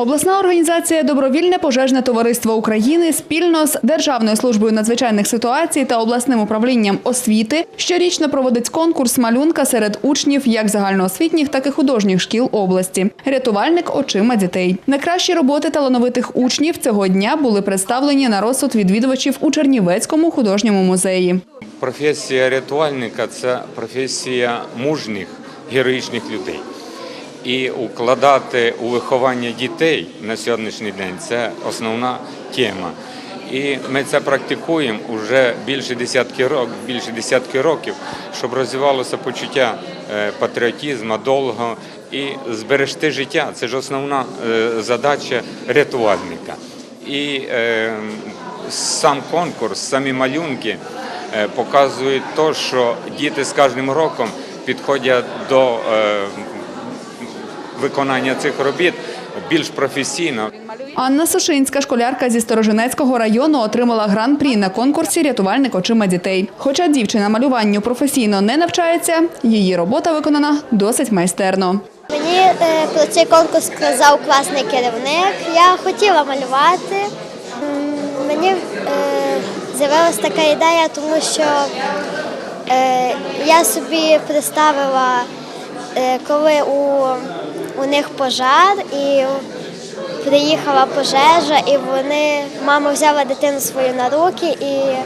Обласна організація Добровільне пожежне товариство України спільно з Державною службою надзвичайних ситуацій та обласним управлінням освіти щорічно проводить конкурс малюнка серед учнів як загальноосвітніх, так і художніх шкіл області. Рятувальник очима дітей. Найкращі роботи талановитих учнів цього дня були представлені на розсуд відвідувачів у Чернівецькому художньому музеї. Професія рятувальника це професія мужніх, героїчних людей. І укладати у виховання дітей на сьогоднішній день це основна тема. І ми це практикуємо вже більше десятки років, більше десятки років, щоб розвивалося почуття е, патріотизму довго і зберегти життя. Це ж основна е, задача рятувальника. І е, сам конкурс, самі малюнки е, показують те, що діти з кожним роком підходять до е, виконання цих робіт більш професійно. Анна Сушинська, школярка зі Сторожинецького району, отримала гран-прі на конкурсі Рятувальник очима дітей. Хоча дівчина малюванню професійно не навчається, її робота виконана досить майстерно. Мені е, про цей конкурс сказав класний керівник. Я хотіла малювати. Мені е, з'явилася така ідея, тому що е, я собі представила, е, коли у них пожар і приїхала пожежа, і вони, мама взяла дитину свою на руки і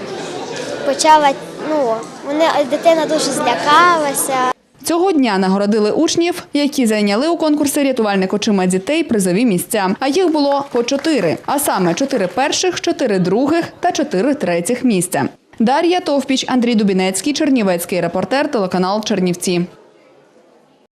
почала, ну, вони, дитина дуже злякалася. Цього дня нагородили учнів, які зайняли у конкурсі рятувальник очима дітей призові місця. А їх було по чотири, а саме чотири перших, чотири других та чотири третіх місця. Дар'я Товпіч, Андрій Дубінецький, Чернівецький репортер, телеканал Чернівці.